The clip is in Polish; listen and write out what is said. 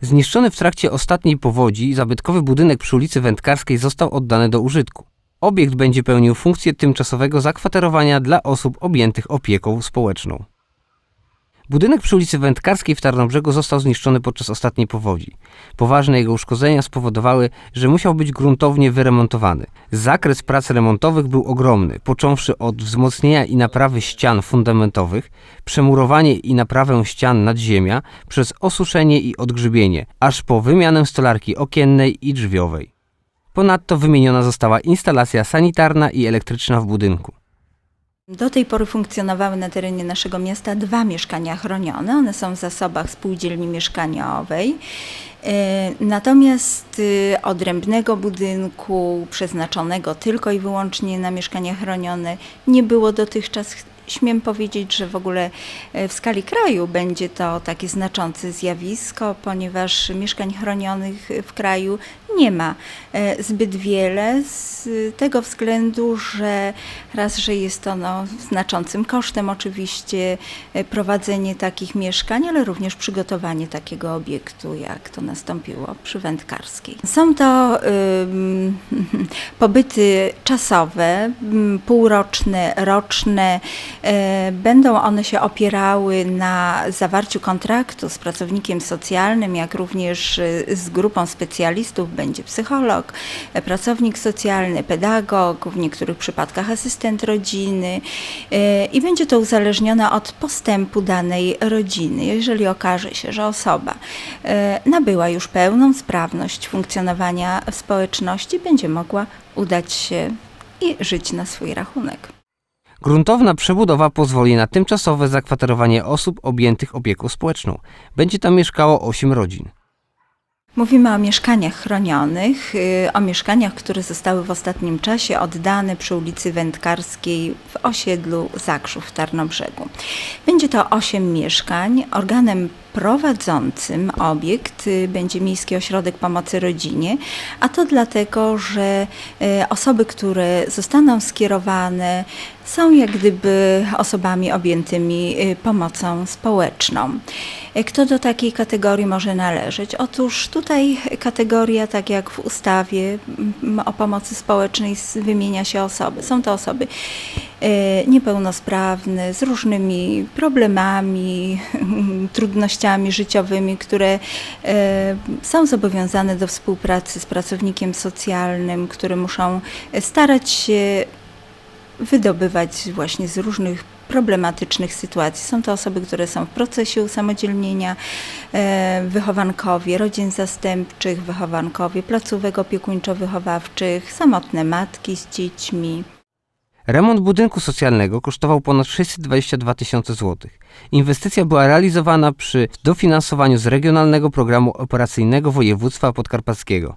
Zniszczony w trakcie ostatniej powodzi zabytkowy budynek przy ulicy Wędkarskiej został oddany do użytku. Obiekt będzie pełnił funkcję tymczasowego zakwaterowania dla osób objętych opieką społeczną. Budynek przy ulicy Wędkarskiej w Tarnobrzegu został zniszczony podczas ostatniej powodzi. Poważne jego uszkodzenia spowodowały, że musiał być gruntownie wyremontowany. Zakres prac remontowych był ogromny, począwszy od wzmocnienia i naprawy ścian fundamentowych, przemurowanie i naprawę ścian nadziemia, przez osuszenie i odgrzybienie, aż po wymianę stolarki okiennej i drzwiowej. Ponadto wymieniona została instalacja sanitarna i elektryczna w budynku. Do tej pory funkcjonowały na terenie naszego miasta dwa mieszkania chronione. One są w zasobach spółdzielni mieszkaniowej. E, Natomiast y, odrębnego budynku przeznaczonego tylko i wyłącznie na mieszkania chronione nie było dotychczas. Śmiem powiedzieć, że w ogóle e, w skali kraju będzie to takie znaczące zjawisko, ponieważ mieszkań chronionych w kraju nie ma e, zbyt wiele z tego względu, że raz, że jest to no, znaczącym kosztem oczywiście e, prowadzenie takich mieszkań, ale również przygotowanie takiego obiektu, jak to nastąpiło przy Wędkarskiej. Są to ym, pobyty czasowe, półroczne, roczne. E, Będą one się opierały na zawarciu kontraktu z pracownikiem socjalnym, jak również z grupą specjalistów. Będzie psycholog, e, pracownik socjalny, pedagog, w niektórych przypadkach asystent rodziny e, i będzie to uzależnione od postępu danej rodziny. Jeżeli okaże się, że osoba e, nabyła już pełną sprawność funkcjonowania w społeczności, będzie mogła udać się i żyć na swój rachunek. Gruntowna przebudowa pozwoli na tymczasowe zakwaterowanie osób objętych opieką społeczną. Będzie tam mieszkało 8 rodzin. Mówimy o mieszkaniach chronionych, y, o mieszkaniach, które zostały w ostatnim czasie oddane przy ulicy Wędkarskiej w osiedlu Zakrzów w Tarnobrzegu. Będzie to 8 mieszkań. Organem prowadzącym obiekt y, będzie Miejski Ośrodek Pomocy Rodzinie, a to dlatego, że y, osoby, które zostaną skierowane, są jak gdyby osobami objętymi y, pomocą społeczną. Kto do takiej kategorii może należeć? Otóż tutaj kategoria, tak jak w ustawie o pomocy społecznej, wymienia się osoby. Są to osoby e, niepełnosprawne, z różnymi problemami, trudnościami życiowymi, które e, są zobowiązane do współpracy z pracownikiem socjalnym, które muszą starać się wydobywać właśnie z różnych problematycznych sytuacji. Są to osoby, które są w procesie usamodzielnienia, e, wychowankowie rodzin zastępczych, wychowankowie placówek opiekuńczo-wychowawczych, samotne matki z dziećmi. Remont budynku socjalnego kosztował ponad 622 tysiące złotych. Inwestycja była realizowana przy dofinansowaniu z Regionalnego Programu Operacyjnego Województwa Podkarpackiego.